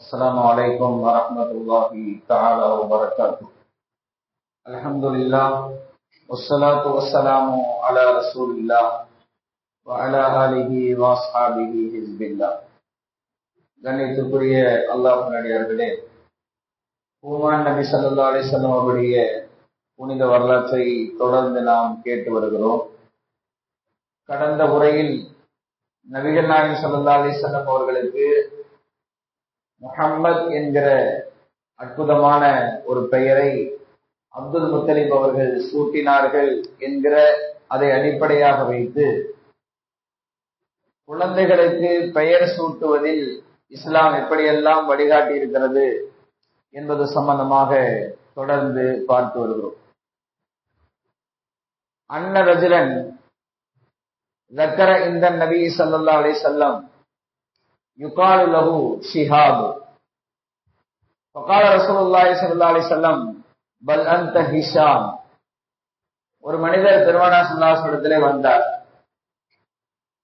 السلام عليكم ورحمة الله تعالى وبركاته الحمد لله والصلاة والسلام على رسول الله وعلى آله وأصحابه حزب الله கண்ணியத்திற்குரிய அல்லாஹ் நடிகார்களே பூமான் நபி சல்லா அலிசல்லம் அவருடைய புனித வரலாற்றை தொடர்ந்து நாம் கேட்டு வருகிறோம் கடந்த உரையில் நபிகள் நாயகம் சல்லா அலிசல்லம் அவர்களுக்கு முஹம்மத் என்கிற அற்புதமான ஒரு பெயரை அப்துல் முத்தலிப் அவர்கள் சூட்டினார்கள் என்கிற அதை அடிப்படையாக வைத்து குழந்தைகளுக்கு பெயர் சூட்டுவதில் இஸ்லாம் எப்படியெல்லாம் வழிகாட்டி இருக்கிறது என்பது சம்பந்தமாக தொடர்ந்து பார்த்து வருகிறோம். அன்ன லக்கர இந்த நபி சல்லா அலி சொல்லம் யுகாலு லகு ஷிஹாபு. ஒக்கால ரசூலுல்லாய் சல்லா அலி சொல்லம் பல் அந்த ஹிஷாம் ஒரு மனிதர் பெருமானா சுல்லாசனத்திலே வந்தார்.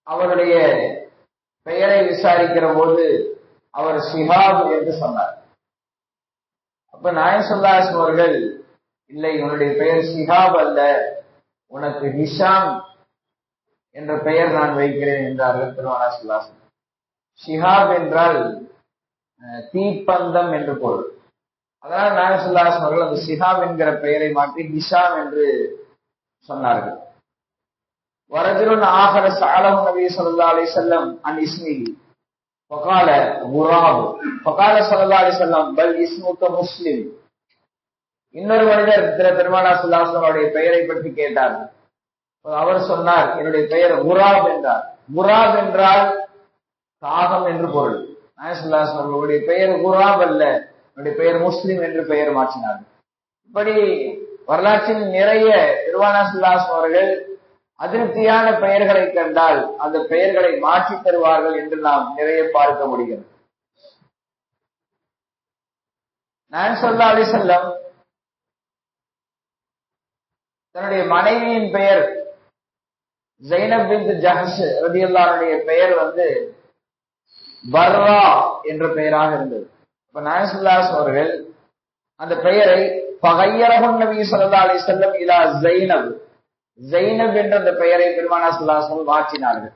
அவருடைய பெயரை விசாரிக்கிற போது அவர் ஷிஹாப் என்று சொன்னார். அப்ப நாயசுல்லாஸ் அவர்கள் இல்லை உன்னுடைய பெயர் ஷிஹாப் அல்ல உனக்கு ஹிஷாம் என்ற பெயர் நான் வைக்கிறேன் என்றார்கள் பெருமானா சுல்லாசன் ஷிஹாப் என்றால் தீப்பந்தம் என்று பொருள். அதனால் நாகசுல்லாஸ் அவர்கள் அந்த சிஹாப் என்கிற பெயரை மாற்றி நிஷாம் என்று சொன்னார்கள். வரஜருன் ஆகர சாலம் நபி சொல்லா அலி செல்லம் அன் இஸ்மிகி பகால குராபு பகால சல்லா அலி செல்லம் பல் இஸ்முக முஸ்லிம். இன்னொரு மனிதர் திரு பெருமானா அவருடைய பெயரை பற்றி கேட்டார். அவர் சொன்னார் என்னுடைய பெயர் குராப் என்றார். குராப் என்றால் காகம் என்று பொருள். நாயசுல்லாஸ் அவர்களுடைய பெயர் குராப் அல்ல. அவருடைய பெயர் முஸ்லிம் என்று பெயர் மாற்றினார் இப்படி வரலாற்றில் நிறைய திருவானாசுல்லாஸ் அவர்கள் அதிருப்தியான பெயர்களை கண்டால் அந்த பெயர்களை மாற்றி தருவார்கள் என்று நாம் நிறைய பார்க்க முடியும் நான் சொல்ல அலி செல்லம் தன்னுடைய மனைவியின் பெயர் ஜைனப் பின் ஜஹஸ் ரதியுல்லாருடைய பெயர் வந்து பர்ரா என்ற பெயராக இருந்தது. இப்ப நாயசுல்லாஸ் அவர்கள் அந்த பெயரை பகையரகன் நபி சொல்லா அலி செல்லம் இலா ஜெய்னப் ஜெய்னப் என்ற அந்த பெயரை பெருமானா சுல்லாசம் மாற்றினார்கள்.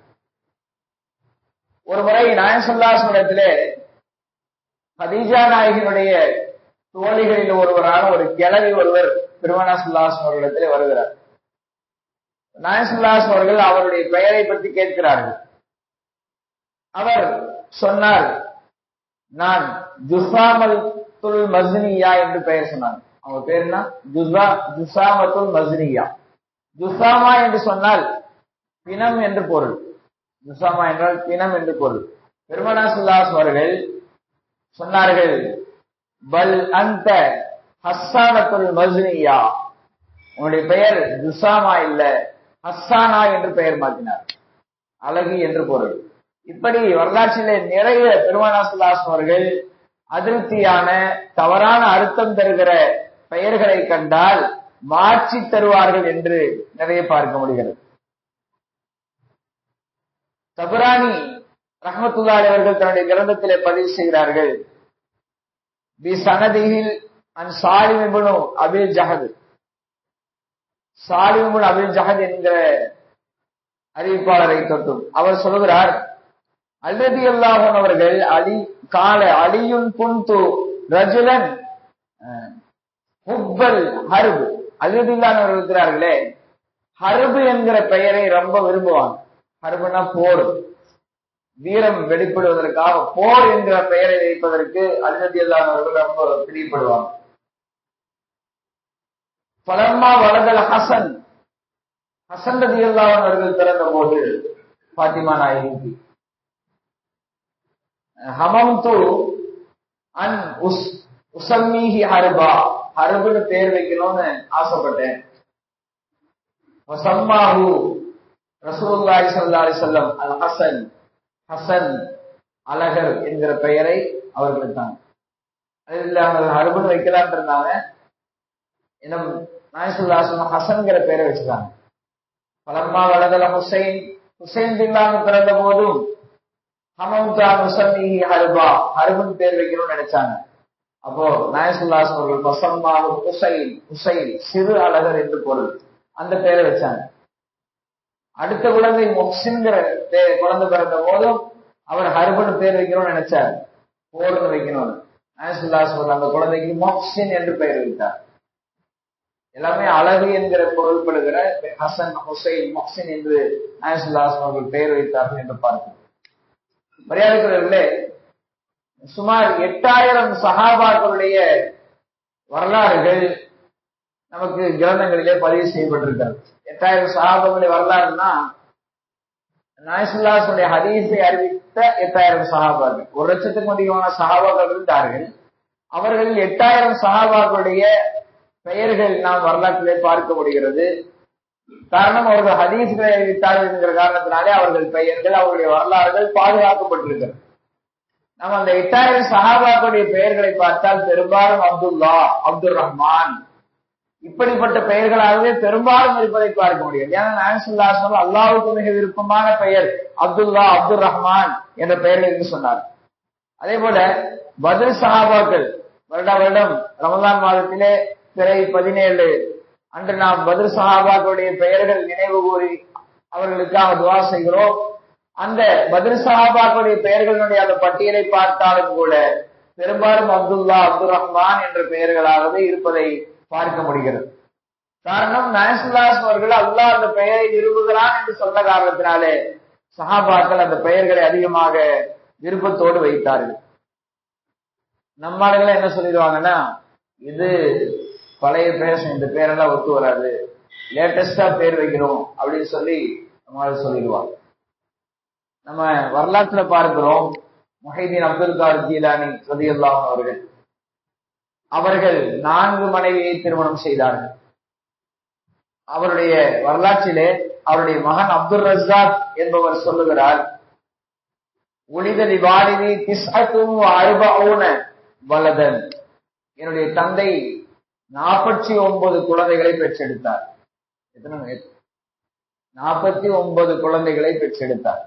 ஒரு முறை நாயசுல்லாசனத்திலே ஹதீஜா நாயகனுடைய தோழிகளில் ஒருவரான ஒரு கிழவி ஒருவர் பெருமானா சுல்லாசம் அவர்களிடத்திலே வருகிறார். நாயசுல்லாஸ் அவர்கள் அவருடைய பெயரை பற்றி கேட்கிறார்கள். அவர் சொன்னார். நான் ஜுசாமல் துல் மஸ்னியா என்று பெயர் சொன்னாங்க அவங்க பேர் என்ன? ஜுசா ஜுசாமத்துல் மஸ்னியா துசாமா என்று சொன்னால் பிணம் என்று பொருள். துசாமா என்றால் பிணம் என்று பொருள். பெருமனா சுல்லாஸ் அவர்கள் சொன்னார்கள் பல் அந்த ஹஸ்ஸானத்துல் மஸ்னியா உன்னுடைய பெயர் துசாமா இல்ல ஹஸ்ஸானா என்று பெயர் மாற்றினார். அழகு என்று பொருள். இப்படி வரலாற்றிலே நிறைய பெருமானா அவர்கள் அதிருப்தியான தவறான அர்த்தம் தருகிற பெயர்களை கண்டால் மாற்றி தருவார்கள் என்று நிறைய பார்க்க முடிகிறது. தபுராணி ரஹமத்துல்லாலி அவர்கள் தன்னுடைய கிரந்தத்திலே பதிவு செய்கிறார்கள். பி சனதியில் அன் சாலிமிபுனு அபில் ஜஹது சாலிமிபுன் அபில் ஜஹத் என்கிற அறிவிப்பாளரை தொட்டும். அவர் சொல்கிறார் அல்லதி அல்லாஹன் அவர்கள் அலி கால அலியுன் புன்து ரஜுலன் ஹுப்பல் ஹர்பு. அவர்கள் இருக்கிறார்களே ஹருபு என்கிற பெயரை ரொம்ப விரும்புவாங்க. ஹருபுனா போர். வீரம் வெளிப்படுவதற்காக போர் என்கிற பெயரை வைப்பதற்கு அழுதியல்லானவர்கள் ரொம்ப பிரியப்படுவாங்க. பலம்மா வளதல் ஹசன் ஹசன் ரதி அவர்கள் பிறந்த போது பாத்திமா நாயகி. ஹமம் து அன் உஸ் உசம்மீஹி ஹர்பா. ஹரபுன்னு பேர் வைக்கணும்னு ஆசைப்பட்டேன். வசம்மாஹு ரசூலுல்லாஹி ஸல்லல்லாஹு அலைஹி வஸல்லம் அல் ஹசன் ஹசன் அழகர் என்கிற பெயரை அவர்கள் எடுத்தாங்க அது அவங்க ஹரபுன்னு வைக்கலான் இருந்தாங்க. இன்னும் நாயசுல்லா ஹசன்கிற பெயரை வச்சுட்டாங்க. பலம்மா வளதல ஹுசைன் ஹுசைன் பில்லாம பிறந்த போதும் ஹர்பா. ஹர்புன்னு பேர் வைக்கணும்னு நினைச்சாங்க. அப்போ நாயசுல்லாஸ் அவர்கள் பசம்மாவு உசைல் உசைல் சிறு அழகர் என்று பொருள். அந்த பேரை வச்சாங்க. அடுத்த குழந்தை மொக்சின்கிற குழந்தை பிறந்த போதும் அவர் ஹர்பன் பேர் வைக்கணும்னு நினைச்சார். போர்னு வைக்கணும்னு. நாயசுல்லாஸ் அந்த குழந்தைக்கு மொக்ஸின் என்று பெயர் வைத்தார். எல்லாமே அழகு என்கிற பொருள்படுகிற ஹசன் ஹுசைன் மொக்சின் என்று நாயசுல்லாஸ் அவர்கள் பெயர் வைத்தார்கள் என்று பார்க்கிறோம். மரியாதைக்குரியவர்களே சுமார் எட்டாயிரம் சகாபாக்களுடைய வரலாறுகள் நமக்கு கிரந்தங்களிலே பதிவு செய்யப்பட்டிருக்கிறது. எட்டாயிரம் சகாபாக்களுடைய வரலாறுனா நாயசுல்லாசுடைய ஹதீஸை அறிவித்த எட்டாயிரம் சகாபாக்கள். ஒரு லட்சத்துக்கும் அதிகமான சகாபாக்கள் இருந்தார்கள். அவர்களில் எட்டாயிரம் சகாபாக்களுடைய பெயர்கள் நாம் வரலாற்றிலே பார்க்க முடிகிறது காரணம் அவர்கள் ஹதீஸ்களை அறிவித்தார்கள் என்கிற காரணத்தினாலே அவர்கள் பெயர்கள் அவருடைய வரலாறுகள் பாதுகாக்கப்பட்டிருக்கிறது. நம்ம அந்த எட்டாயிரம் சஹாபாக்களுடைய பெயர்களை பார்த்தால் பெரும்பாலும் அப்துல்லா அப்துல் ரஹ்மான் இப்படிப்பட்ட பெயர்களாகவே பெரும்பாலும் இருப்பதை பார்க்க முடியும். ஏன்னா நாயசுல்லா சொல் அல்லாவுக்கு மிக விருப்பமான பெயர் அப்துல்லா அப்துல் ரஹ்மான் என்ற பெயர்கள் என்று சொன்னார். அதே போல பதில் சஹாபாக்கள் வருட வருடம் ரமதான் மாதத்திலே திரை பதினேழு அன்று நாம் பதில் சஹாபாக்களுடைய பெயர்கள் நினைவு கூறி அவர்களுக்காக துவா செய்கிறோம். அந்த பதில் சஹாபாக்களுடைய பெயர்களுடைய அந்த பட்டியலை பார்த்தாலும் கூட பெரும்பாலும் அப்துல்லா அப்துல் ரஹ்மான் என்ற பெயர்களாகவே இருப்பதை பார்க்க முடிகிறது. காரணம் நயசுல்லாஸ் அவர்கள் அல்லாஹ் அந்த பெயரை விரும்புகிறான் என்று சொன்ன காரணத்தினாலே சஹாபாக்கள் அந்த பெயர்களை அதிகமாக விருப்பத்தோடு வைத்தார்கள். நம்மாளுகளை என்ன சொல்லிடுவாங்கன்னா இது பழைய பேர் இந்த பேரெல்லாம் ஒத்து வராது. லேட்டஸ்டா பேர் வைக்கிறோம் அப்படின்னு சொல்லி நம்மளால சொல்லிடுவாங்க. நம்ம வரலாற்றுல பார்க்கிறோம் முஹைதீன் அப்துல் கார் ஜீலானி ரதியுல்லாம் அவர்கள். அவர்கள் நான்கு மனைவியை திருமணம் செய்தார்கள். அவருடைய வரலாற்றிலே அவருடைய மகன் அப்துல் ரஜாக் என்பவர் சொல்லுகிறார் ஒளிதலி வாலினி திஸ்அத்தும் அறுபவுன வலதன். என்னுடைய தந்தை நாற்பத்தி ஒன்பது குழந்தைகளை பெற்றெடுத்தார். எத்தனை நாற்பத்தி ஒன்பது குழந்தைகளை பெற்றெடுத்தார்.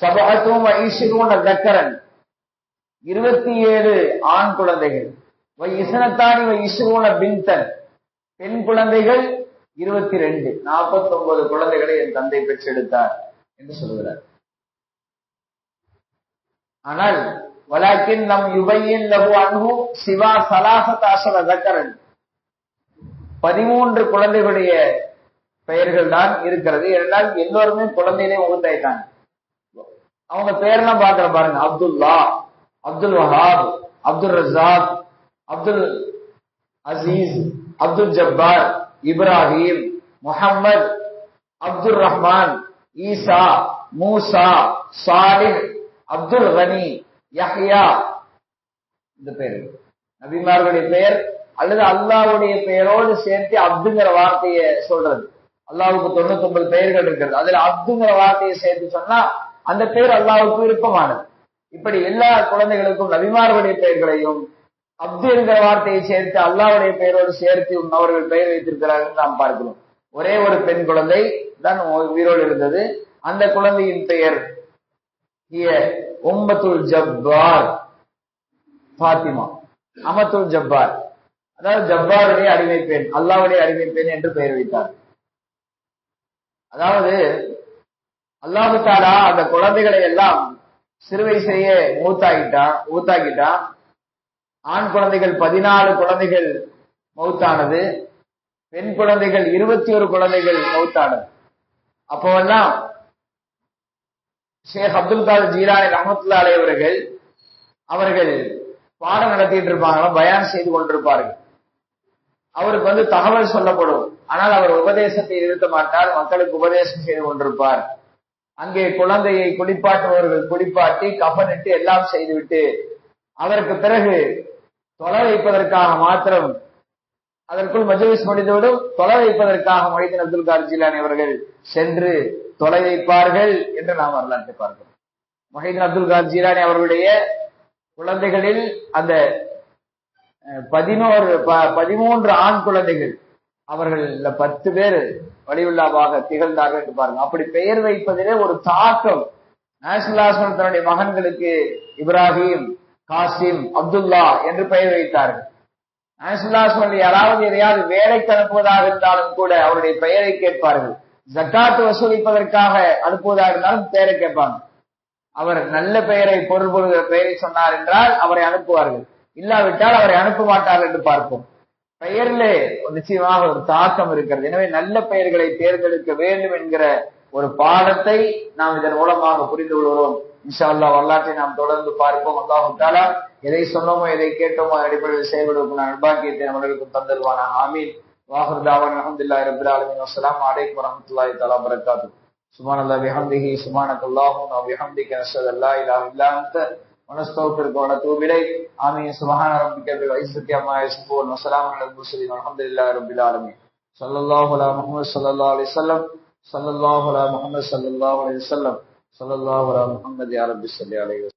சபகத்துவம் ஐஸ்வரூன தக்கரன் இருபத்தி ஏழு ஆண் குழந்தைகள். இசனத்தானி இஸ்ரூன பின்தன். பெண் குழந்தைகள் இருபத்தி ரெண்டு. நாற்பத்தி ஒன்பது குழந்தைகளை என் தந்தை பெற்றெடுத்தார் என்று சொல்கிறார். ஆனால் வலாக்கின் நம் يبين له عنه சிவா சலாசத் அசர தக்கரன் பதிமூன்று குழந்தைகளுடைய பெயர்கள் தான் இருக்கிறது. என்றால் எல்லோருமே குழந்தையிலே முகத்தாயிட்டாங்க அவங்க பேரெல்லாம் பாக்குற பாருங்க. அப்துல்லா அப்துல் வஹாப் அப்துல் ரசாக் அப்துல் அசீஸ் அப்துல் ஜப்பார் இப்ராஹிம் முகம்மது அப்துல் ரஹ்மான் ஈசா மூசா சாலிஹ் அப்துல் கனி யஹ்யா. இந்த பேரு. நபிமார்களுடைய பெயர் அல்லது அல்லாவுடைய பெயரோடு சேர்த்து அப்துங்கிற வார்த்தையை சொல்றது. அல்லாவுக்கு தொண்ணூத்தி ஒன்பது பெயர்கள் இருக்கிறது. அதுல அப்துங்கிற வார்த்தையை சேர்த்து சொன்னா அந்த பெயர் அல்லாவுக்கு விருப்பமானது. இப்படி எல்லா குழந்தைகளுக்கும் நபிமார்களுடைய பெயர்களையும் அப்து என்கிற வார்த்தையை சேர்த்து அல்லாவுடைய பெயரோடு சேர்த்து அவர்கள் பெயர் வைத்திருக்கிறார்கள் நாம் பார்க்கிறோம். ஒரே ஒரு பெண் குழந்தை தான் உயிரோடு இருந்தது. அந்த குழந்தையின் பெயர் உம்மத்துல் ஜப்பார். பாத்திமா அமத்துல் ஜப்பார். அதாவது ஜப்பாருடைய அடிமை பெண் அல்லாவுடைய அடிமை பெண் என்று பெயர் வைத்தார். அதாவது அல்லாஹு தாலா அந்த குழந்தைகளை எல்லாம் சிறு செய்ய மூத்தாகிட்டான் ஊத்தாக்கிட்டான் ஆண் குழந்தைகள் பதினாலு குழந்தைகள் மௌத்தானது பெண் குழந்தைகள் இருபத்தி ஒரு குழந்தைகள் மௌத்தானது. அப்போவெல்லாம் ஷேக் அப்துல் காதர் ஜீலானி ரஹமத்துல்லா அலை அவர்கள் அவர்கள் பாடம் நடத்திட்டு இருப்பாங்க பயான் செய்து கொண்டிருப்பார்கள். அவருக்கு வந்து தகவல் சொல்லப்படும். ஆனால் அவர் உபதேசத்தை நிறுத்த மாட்டார் மக்களுக்கு உபதேசம் செய்து கொண்டிருப்பார். அங்கே குழந்தையை குளிப்பாட்டுபவர்கள் குளிப்பாட்டி கஃனிட்டு எல்லாம் செய்துவிட்டு அதற்கு பிறகு தொலை வைப்பதற்காக மாத்திரம் அதற்குள் மஜலிஸ் முடிந்துவிடும். தொலை வைப்பதற்காக மொழிதன் அப்துல் கார்ஜிலான் அவர்கள் சென்று தொலை வைப்பார்கள் என்று நாம் வரலாற்றை பார்க்கிறோம். மொஹிதன் அப்துல் கார்ஜிலானி அவர்களுடைய குழந்தைகளில் அந்த பதினோரு பதிமூன்று ஆண் குழந்தைகள் அவர்கள் பத்து பேர் வலியுள்ளாவாக திகழ்ந்தார்கள் என்று பாருங்க. அப்படி பெயர் வைப்பதிலே ஒரு தாக்கம். நேஷனல் தன்னுடைய மகன்களுக்கு இப்ராஹிம் காசிம் அப்துல்லா என்று பெயர் வைத்தார்கள். யாராவது எதையாவது வேலைக்கு அனுப்புவதாக இருந்தாலும் கூட அவருடைய பெயரை கேட்பார்கள். ஜக்காத்து வசூலிப்பதற்காக அனுப்புவதாக இருந்தாலும் பெயரை கேட்பாங்க அவர் நல்ல பெயரை பொருள் பொருள் பெயரை சொன்னார் என்றால் அவரை அனுப்புவார்கள். இல்லாவிட்டால் அவரை அனுப்ப மாட்டார்கள் என்று பார்ப்போம். பெயர்ல நிச்சயமாக ஒரு தாக்கம் இருக்கிறது. எனவே நல்ல பெயர்களை தேர்ந்தெடுக்க வேண்டும் என்கிற ஒரு பாடத்தை நாம் இதன் மூலமாக புரிந்து கொள்கிறோம். இன்ஷா அல்லா வரலாற்றை நாம் தொடர்ந்து பார்ப்போம். அல்லாஹு எதை சொன்னோமோ எதை கேட்டோமோ அதன் அடிப்படையில் செயல்படுவதற்கு நான் நிர்பாகியத்தை நம்மளுக்கு தந்தருவானா ஆமீன் வாஹர் தாவான் அஹமதுல்லா ரபில் ஆலமின் வசலாம் அலைக்கும் வரமத்துல்லாஹி தலா பரக்காத்து سبحان الله بحمده سبحانك اللهم وبحمدك نشهد ان لا اله الا انت ونستغفرك ونتوب اليك امين سبحان ربك رب العزه عما يصفون وسلام على المرسلين والحمد لله رب العالمين صلى الله على محمد صلى الله عليه وسلم صلى الله على محمد صلى الله عليه وسلم صلى الله على محمد يا رب صل عليه وسلم